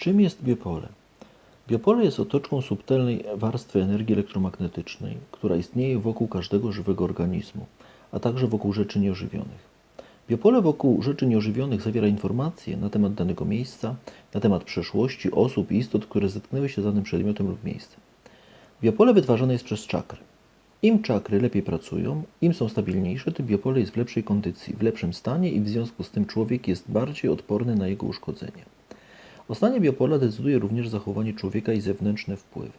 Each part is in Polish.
Czym jest biopole? Biopole jest otoczką subtelnej warstwy energii elektromagnetycznej, która istnieje wokół każdego żywego organizmu, a także wokół rzeczy nieożywionych. Biopole wokół rzeczy nieożywionych zawiera informacje na temat danego miejsca, na temat przeszłości, osób i istot, które zetknęły się z danym przedmiotem lub miejscem. Biopole wytwarzane jest przez czakry. Im czakry lepiej pracują, im są stabilniejsze, tym biopole jest w lepszej kondycji, w lepszym stanie i w związku z tym człowiek jest bardziej odporny na jego uszkodzenie. O stanie biopola decyduje również zachowanie człowieka i zewnętrzne wpływy.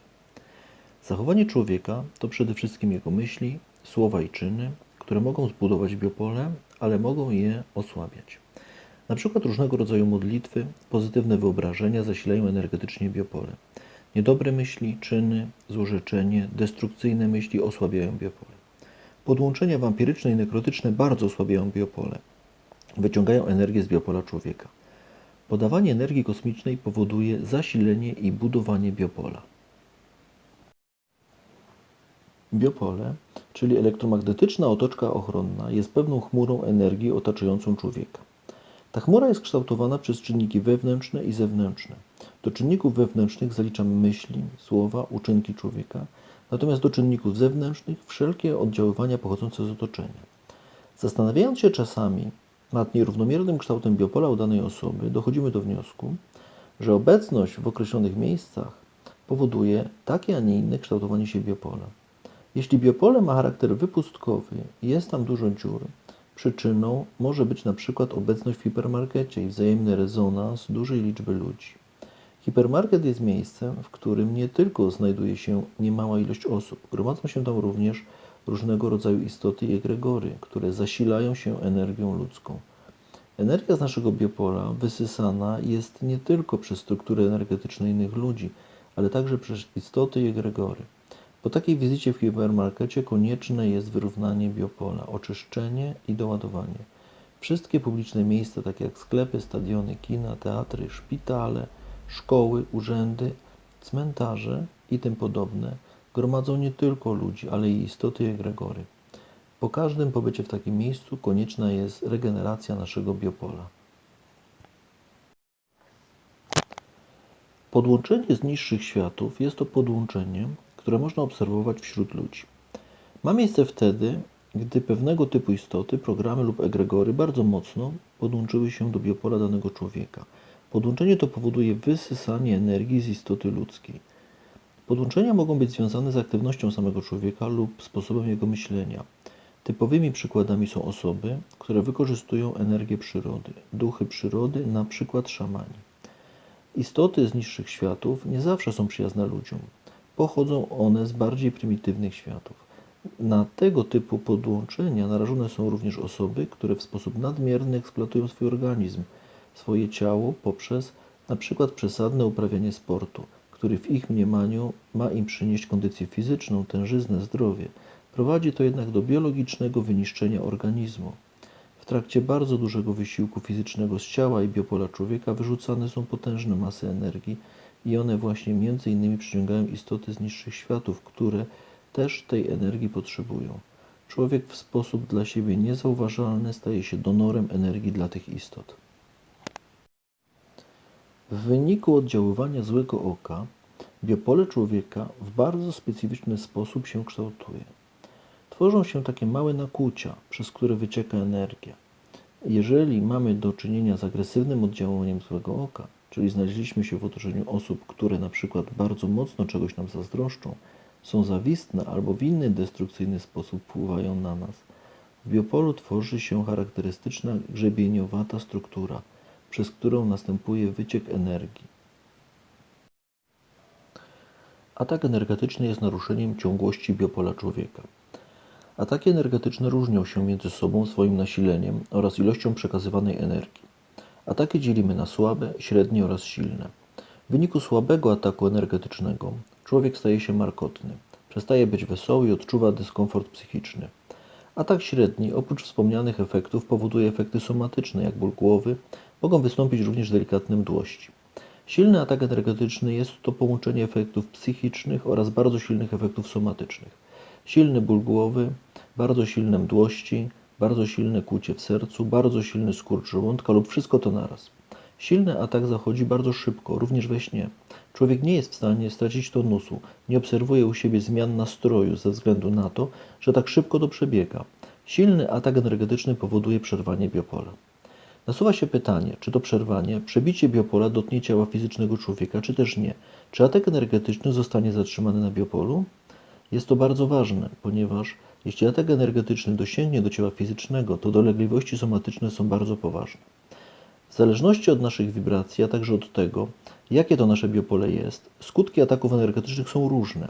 Zachowanie człowieka to przede wszystkim jego myśli, słowa i czyny, które mogą zbudować biopole, ale mogą je osłabiać. Na przykład różnego rodzaju modlitwy, pozytywne wyobrażenia zasilają energetycznie biopole. Niedobre myśli, czyny, złorzeczenie, destrukcyjne myśli osłabiają biopole. Podłączenia wampiryczne i nekrotyczne bardzo osłabiają biopole. Wyciągają energię z biopola człowieka. Podawanie energii kosmicznej powoduje zasilenie i budowanie biopola. Biopole, czyli elektromagnetyczna otoczka ochronna, jest pewną chmurą energii otaczającą człowieka. Ta chmura jest kształtowana przez czynniki wewnętrzne i zewnętrzne. Do czynników wewnętrznych zaliczamy myśli, słowa, uczynki człowieka, natomiast do czynników zewnętrznych wszelkie oddziaływania pochodzące z otoczenia. Zastanawiając się czasami nad nierównomiernym kształtem biopola u danej osoby, dochodzimy do wniosku, że obecność w określonych miejscach powoduje takie, a nie inne kształtowanie się biopola. Jeśli biopole ma charakter wypustkowy i jest tam dużo dziur, przyczyną może być przykład obecność w hipermarkecie i wzajemny rezonans dużej liczby ludzi. Hipermarket jest miejscem, w którym nie tylko znajduje się niemała ilość osób, gromadzą się tam również różnego rodzaju istoty i egregory, które zasilają się energią ludzką. Energia z naszego biopola wysysana jest nie tylko przez struktury energetyczne innych ludzi, ale także przez istoty i egregory. Po takiej wizycie w hipermarkecie konieczne jest wyrównanie biopola, oczyszczenie i doładowanie. Wszystkie publiczne miejsca, takie jak sklepy, stadiony, kina, teatry, szpitale, szkoły, urzędy, cmentarze i tym podobne, gromadzą nie tylko ludzi, ale i istoty i egregory. Po każdym pobycie w takim miejscu konieczna jest regeneracja naszego biopola. Podłączenie z niższych światów jest to podłączenie, które można obserwować wśród ludzi. Ma miejsce wtedy, gdy pewnego typu istoty, programy lub egregory bardzo mocno podłączyły się do biopola danego człowieka. Podłączenie to powoduje wysysanie energii z istoty ludzkiej. Podłączenia mogą być związane z aktywnością samego człowieka lub sposobem jego myślenia. Typowymi przykładami są osoby, które wykorzystują energię przyrody, duchy przyrody, na przykład szamani. Istoty z niższych światów nie zawsze są przyjazne ludziom. Pochodzą one z bardziej prymitywnych światów. Na tego typu podłączenia narażone są również osoby, które w sposób nadmierny eksploatują swój organizm, swoje ciało poprzez przykład przesadne uprawianie sportu, który w ich mniemaniu ma im przynieść kondycję fizyczną, tężyznę, zdrowie. Prowadzi to jednak do biologicznego wyniszczenia organizmu. W trakcie bardzo dużego wysiłku fizycznego z ciała i biopola człowieka wyrzucane są potężne masy energii i one właśnie między innymi przyciągają istoty z niższych światów, które też tej energii potrzebują. Człowiek w sposób dla siebie niezauważalny staje się donorem energii dla tych istot. W wyniku oddziaływania złego oka biopole człowieka w bardzo specyficzny sposób się kształtuje. Tworzą się takie małe nakłucia, przez które wycieka energia. Jeżeli mamy do czynienia z agresywnym oddziaływaniem złego oka, czyli znaleźliśmy się w otoczeniu osób, które na przykład bardzo mocno czegoś nam zazdroszczą, są zawistne albo w inny destrukcyjny sposób wpływają na nas, w biopolu tworzy się charakterystyczna grzebieniowata struktura, przez którą następuje wyciek energii. Atak energetyczny jest naruszeniem ciągłości biopola człowieka. Ataki energetyczne różnią się między sobą swoim nasileniem oraz ilością przekazywanej energii. Ataki dzielimy na słabe, średnie oraz silne. W wyniku słabego ataku energetycznego człowiek staje się markotny, przestaje być wesoły i odczuwa dyskomfort psychiczny. Atak średni, oprócz wspomnianych efektów, powoduje efekty somatyczne, jak ból głowy, mogą wystąpić również delikatne mdłości. Silny atak energetyczny jest to połączenie efektów psychicznych oraz bardzo silnych efektów somatycznych. Silny ból głowy, bardzo silne mdłości, bardzo silne kłucie w sercu, bardzo silny skurcz żołądka lub wszystko to naraz. Silny atak zachodzi bardzo szybko, również we śnie. Człowiek nie jest w stanie stracić tonusu, nie obserwuje u siebie zmian nastroju ze względu na to, że tak szybko to przebiega. Silny atak energetyczny powoduje przerwanie biopola. Nasuwa się pytanie, czy to przerwanie, przebicie biopola dotknie ciała fizycznego człowieka, czy też nie. Czy atak energetyczny zostanie zatrzymany na biopolu? Jest to bardzo ważne, ponieważ jeśli atak energetyczny dosięgnie do ciała fizycznego, to dolegliwości somatyczne są bardzo poważne. W zależności od naszych wibracji, a także od tego, jakie to nasze biopole jest, skutki ataków energetycznych są różne.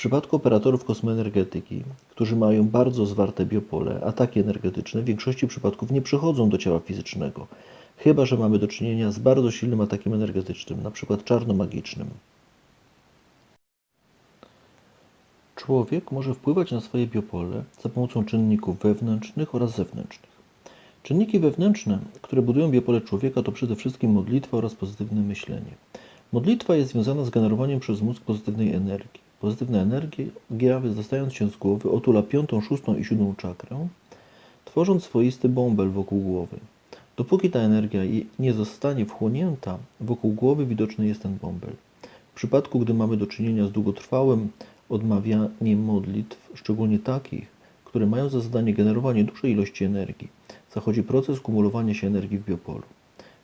Przypadku operatorów kosmoenergetyki, którzy mają bardzo zwarte biopole, ataki energetyczne w większości przypadków nie przychodzą do ciała fizycznego, chyba że mamy do czynienia z bardzo silnym atakiem energetycznym, np. czarnomagicznym. Człowiek może wpływać na swoje biopole za pomocą czynników wewnętrznych oraz zewnętrznych. Czynniki wewnętrzne, które budują biopole człowieka, to przede wszystkim modlitwa oraz pozytywne myślenie. Modlitwa jest związana z generowaniem przez mózg pozytywnej energii. Pozytywna energia, wydostając się z głowy, otula piątą, szóstą i siódmą czakrę, tworząc swoisty bąbel wokół głowy. Dopóki ta energia nie zostanie wchłonięta, wokół głowy widoczny jest ten bąbel. W przypadku, gdy mamy do czynienia z długotrwałym odmawianiem modlitw, szczególnie takich, które mają za zadanie generowanie dużej ilości energii, zachodzi proces kumulowania się energii w biopolu.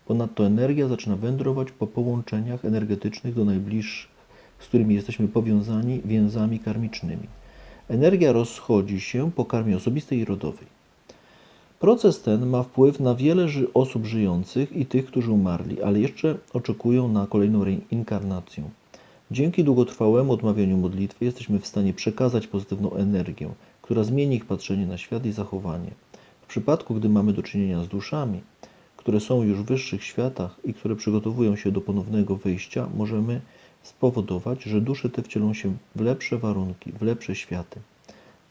Ponadto energia zaczyna wędrować po połączeniach energetycznych do najbliższych, z którymi jesteśmy powiązani więzami karmicznymi. Energia rozchodzi się po karmie osobistej i rodowej. Proces ten ma wpływ na wiele ży- osób żyjących i tych, którzy umarli, ale jeszcze oczekują na kolejną reinkarnację. Dzięki długotrwałemu odmawianiu modlitwy jesteśmy w stanie przekazać pozytywną energię, która zmieni ich patrzenie na świat i zachowanie. W przypadku, gdy mamy do czynienia z duszami, które są już w wyższych światach i które przygotowują się do ponownego wyjścia, możemy spowodować, że dusze te wcielą się w lepsze warunki, w lepsze światy.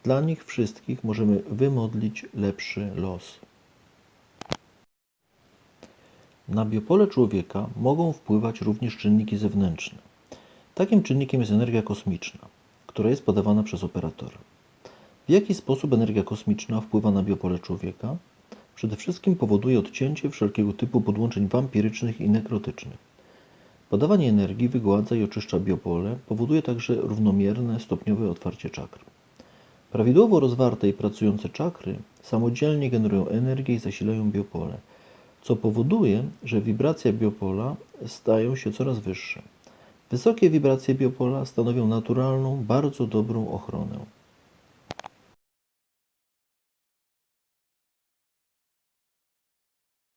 Dla nich wszystkich możemy wymodlić lepszy los. Na biopole człowieka mogą wpływać również czynniki zewnętrzne. Takim czynnikiem jest energia kosmiczna, która jest podawana przez operatora. W jaki sposób energia kosmiczna wpływa na biopole człowieka? Przede wszystkim powoduje odcięcie wszelkiego typu podłączeń wampirycznych i nekrotycznych. Podawanie energii wygładza i oczyszcza biopole, powoduje także równomierne, stopniowe otwarcie czakr. Prawidłowo rozwarte i pracujące czakry samodzielnie generują energię i zasilają biopole, co powoduje, że wibracje biopola stają się coraz wyższe. Wysokie wibracje biopola stanowią naturalną, bardzo dobrą ochronę.